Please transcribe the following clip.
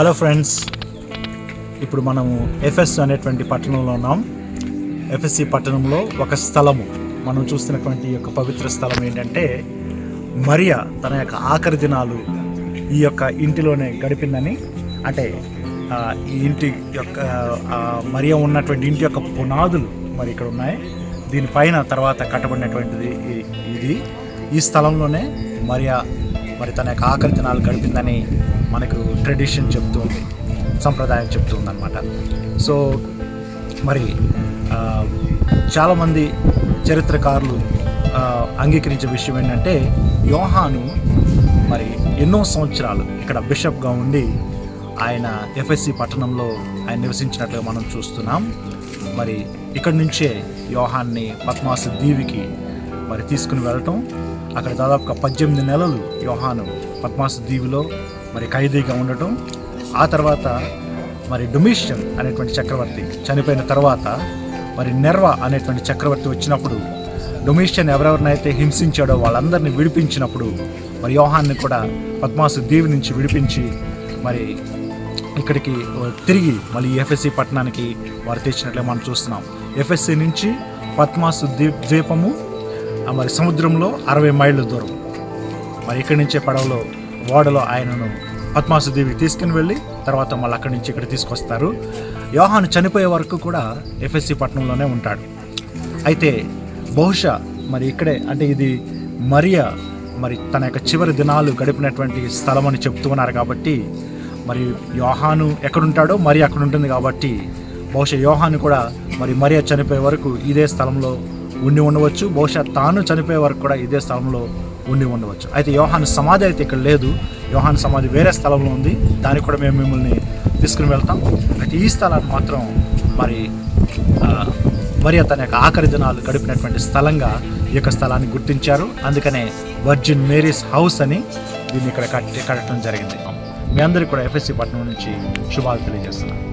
Hello friends ఇప్పుడు మనము FS అనేటువంటి పట్టణంలో ఉన్నాం. ఎఫ్ఎస్సి పట్టణంలో ఒక స్థలము. మనం చూస్తున్నటువంటి ఈ యొక్క పవిత్ర స్థలం ఏంటంటే మరియా తన యొక్క ఆఖరి దినాలు ఈ యొక్క ఇంటిలోనే గడిపిందని. అంటే ఈ ఇంటి యొక్క మరియా ఉన్నటువంటి ఇంటి యొక్క పునాదులు మరి ఇక్కడ ఉన్నాయి. దీనిపైన తర్వాత కట్టబడినటువంటిది ఇది. ఈ స్థలంలోనే మరియా మరి తన యొక్క ఆఖరి దినాలు గడిపిందని మనకు ట్రెడిషన్ చెప్తుంది సంప్రదాయం చెప్తుంది అనమాట సో మరి చాలామంది చరిత్రకారులు అంగీకరించే విషయం ఏంటంటే యోహాను మరి ఎన్నో సంవత్సరాలు ఇక్కడ బిషప్గా ఉండి ఆయన ఎఫ్ఎస్సి పట్టణంలో ఆయన నివసించినట్లుగా మనం చూస్తున్నాం. మరి ఇక్కడి నుంచే యోహాన్ని పద్మాసు దీవికి మరి తీసుకుని వెళ్ళటం. అక్కడ దాదాపుగా పద్దెనిమిది నెలలు యోహాను పద్మాసు దీవిలో మరి ఖైదీగా ఉండటం ఆ తర్వాత మరి డొమిషియన్ అనేటువంటి చక్రవర్తి చనిపోయిన తర్వాత మరి నెర్వ అనేటువంటి చక్రవర్తి వచ్చినప్పుడు డొమిషియన్ ఎవరెవరినైతే హింసించాడో వాళ్ళందరినీ విడిపించినప్పుడు మరి యోహాన్ని కూడా పద్మాసు దీవి నుంచి విడిపించి మరి ఇక్కడికి తిరిగి మళ్ళీ ఎఫ్ఎస్సి పట్టణానికి వారు తెచ్చినట్లే మనం చూస్తున్నాం. ఎఫ్ఎస్సి నుంచి పద్మాసు ద్వీప్ ద్వీపము ఆ మరి సముద్రంలో అరవై మైళ్ళ దూరం. మరి ఇక్కడి నుంచే పడవలో ఓడలో ఆయనను పద్మాసుదేవి తీసుకుని వెళ్ళి తర్వాత మళ్ళీ అక్కడి నుంచి ఇక్కడ తీసుకొస్తారు. యోహాను చనిపోయే వరకు కూడా ఎఫ్ఎస్సి పట్టణంలోనే ఉంటాడు. అయితే బహుశా మరి ఇక్కడే అంటే ఇది మరియా మరి తన యొక్క చివరి దినాలు గడిపినటువంటి స్థలం అని చెప్తూ ఉన్నారు కాబట్టి మరి యోహాను ఎక్కడుంటాడో మరి అక్కడ ఉంటుంది కాబట్టి బహుశా యోహాను కూడా మరి మరియా చనిపోయే వరకు ఇదే స్థలంలో ఉండి ఉండవచ్చు. బహుశా తాను చనిపోయే వరకు కూడా ఇదే స్థలంలో ఉండి ఉండవచ్చు. అయితే యోహాను సమాధి అయితే ఇక్కడ లేదు. యోహాను సమాధి వేరే స్థలంలో ఉంది. దానికి కూడా మేము మిమ్మల్ని తీసుకుని వెళ్తాం. అయితే ఈ స్థలాన్ని మాత్రం మరి మరి తన యొక్క ఆఖరి దినాలు గడిపినటువంటి స్థలంగా ఈ యొక్క స్థలాన్ని గుర్తించారు. అందుకనే వర్జిన్ మేరీస్ హౌస్ అని దీన్ని ఇక్కడ కట్టడం జరిగింది. మీ అందరికీ కూడా ఎఫ్ఎస్సి పట్టణం నుంచి శుభాలు తెలియజేస్తున్నాను.